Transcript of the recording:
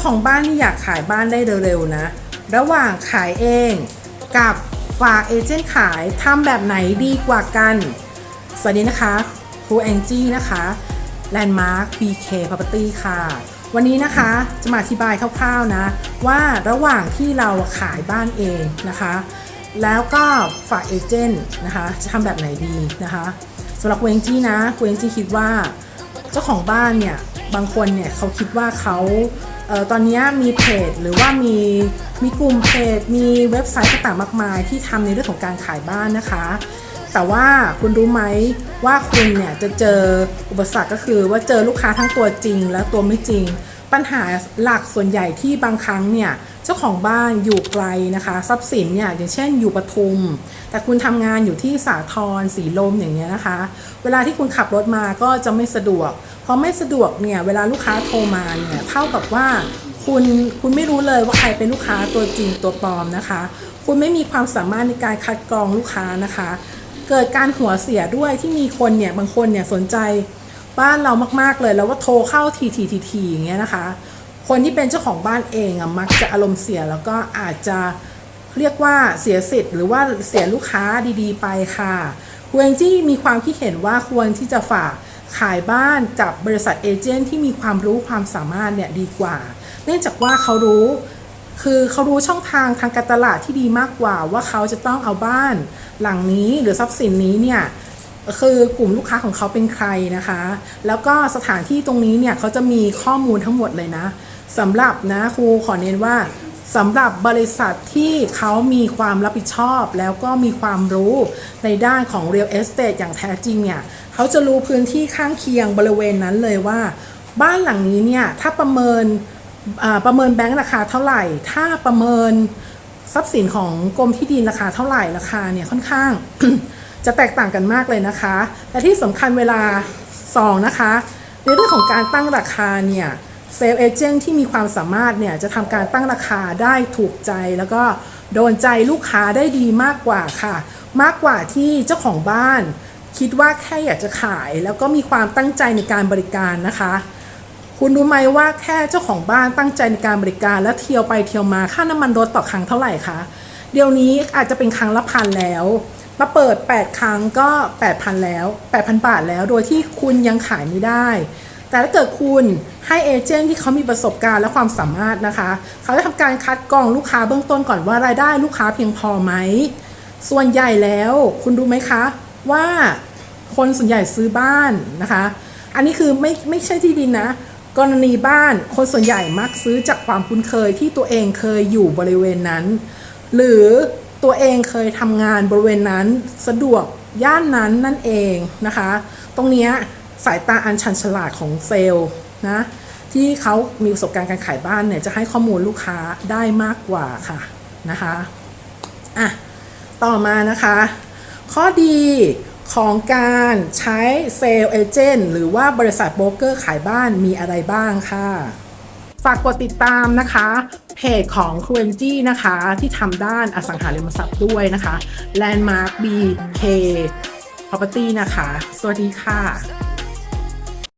าของบ้านที่อยากขายบ้านได้เร็วๆนะ ระหว่างขายเองกับฝากเอเจนต์ขายทำแบบไหนดีกว่ากัน สวัสดีนะคะครูแองจี้นะคะ Landmark BK Property ค่ะ วันนี้นะคะจะมาอธิบายคร่าวๆนะ ว่าระหว่างที่เราขายบ้านเองนะคะ แล้วก็ฝากเอเจนต์นะคะจะทำแบบไหนดีนะคะสำหรับครูแองจี้นะครูแองจี้คิดว่า เจ้าของบ้านเนี่ยบางคนเนี่ยเขาคิดว่าเขา ตอนนี้มีเพจหรือว่ามีมีกลุ่มเพจมีเว็บไซต์ต่างๆมากมาย ที่ทำในเรื่องของการขายบ้านนะคะ แต่ว่าคุณรู้ไหมว่าคุณเนี่ยจะเจออุปสรรคก็คือว่าเจอลูกค้าทั้งตัวจริง และตัวไม่จริง ปัญหาหลักส่วนใหญ่ที่บางครั้งเนี่ยเจ้าของบ้านอยู่ไกลนะคะ ทรัพย์สินเนี่ยอย่างเช่นอยู่ปทุม แต่คุณทำงานอยู่ที่สาทรสีลมอย่างเงี้ยนะคะ เวลาที่คุณขับรถมาก็จะไม่สะดวก อไม่สะดวกเนี่ยเวลาลูกค้าโทรมาเนี่ยเท่ากับว่าคุณคุณไม่รู้เลยว่าใครเป็นลูกค้าตัวจริงตัวปลอมนะคะ คุณไม่มีความสามารถในการคัดกรองลูกค้านะคะ เกิดการหัวเสียด้วยที่มีคนเนี่ยบางคนเนี่ยสนใจบ้านเรามากๆเลยแล้วว่าโทรเข้าทีทีทีทีอย่างเงี้ยนะคะ คนที่เป็นเจ้าของบ้านเองอะมักจะอารมณ์เสียแล้วก็อาจจะเรียกว่าเสียสิทธิ์หรือว่าเสียลูกค้าดีๆ ไปค่ะควนจี้มีความคิดเห็นว่าควรที่จะฝาก ขายบ้านกับบริษัทเอเจนต์ที่มีความรู้ความสามารถเนี่ยดีกว่า เนื่องจากว่าเขารู้คือเขารู้ช่องทางทางการตลาดที่ดีมากกว่า ว่าเขาจะต้องเอาบ้านหลังนี้หรือทรัพย์สินนี้เนี่ยคือกลุ่มลูกค้าของเขาเป็นใครนะคะ แล้วก็สถานที่ตรงนี้เนี่ยเขาจะมีข้อมูลทั้งหมดเลยนะสำหรับนะครูขอเน้นว่า สำหรับบริษัทที่เขามีความรับผิดชอบ แล้วก็มีความรู้ในด้านของ real estate อย่างแท้จริงเนี่ยเขาจะรู้พื้นที่ข้างเคียงบริเวณนั้นเลยว่า บ้านหลังนี้เนี่ยถ้าประเมินประเมินแบงก์ราคาเท่าไหร่ ถ้าประเมินทรัพย์สินของกรมที่ดินราคาเท่าไหร่ราคาเนี่ยค่อนข้างจะแตกต่างกันมากเลยนะคะ และที่สำคัญเวลา 2 นะคะ ในเรื่องของการตั้งราคาเนี่ย เซลล์เอเจนต์ที่มีความสามารถเนี่ยจะทำการตั้งราคาได้ถูกใจแล้วก็โดนใจลูกค้าได้ดีมากกว่าค่ะ มากกว่าที่เจ้าของบ้าน คิดว่าแค่อยากจะขาย แล้วก็มีความตั้งใจในการบริการนะคะ คุณรู้ไหมว่าแค่เจ้าของบ้านตั้งใจในการบริการ แล้วเที่ยวไปเที่ยวมาค่าน้ำมันรถต่อครั้งเท่าไหร่คะเดี๋ยวนี้อาจจะเป็นครั้งละพันแล้วมาเปิด 8 ครั้งก็ 8,000 แล้ว 8,000 บาทแล้ว โดยที่คุณยังขายไม่ได้ แต่ถ้าเกิดคุณให้เอเจนต์ที่เขามีประสบการณ์และความสามารถนะคะ เขาจะทำการคัดกรองลูกค้าเบื้องต้นก่อนว่ารายได้ลูกค้าเพียงพอไหม ส่วนใหญ่แล้ว คุณรู้ไหมคะว่าคนส่วนใหญ่ซื้อบ้านนะคะ อันนี้คือไม่ไม่ใช่ที่ดินนะ กรณีบ้านคนส่วนใหญ่มักซื้อจากความคุ้นเคยที่ตัวเองเคยอยู่บริเวณนั้น หรือตัวเองเคยทำงานบริเวณนั้นสะดวกย่านนั้นนั่นเองนะคะ ตรงนี้ สายตาอันชันฉลาดของเซลล์นะที่เขามีประสบการณ์การขายบ้านเนี่ยจะให้ข้อมูลลูกค้าได้มากกว่าค่ะนะคะอะต่อมานะคะ ข้อดีของการใช้เซลล์เอเจนต์หรือว่าบริษัทโบรกเกอร์ขายบ้านมีอะไรบ้างค่ะ ฝากกดติดตามนะคะเพจของครูเอนจี้นะคะที่ทำด้านอสังหาริมทรัพย์ด้วยนะคะ Landmark BK Property นะคะ สวัสดีค่ะ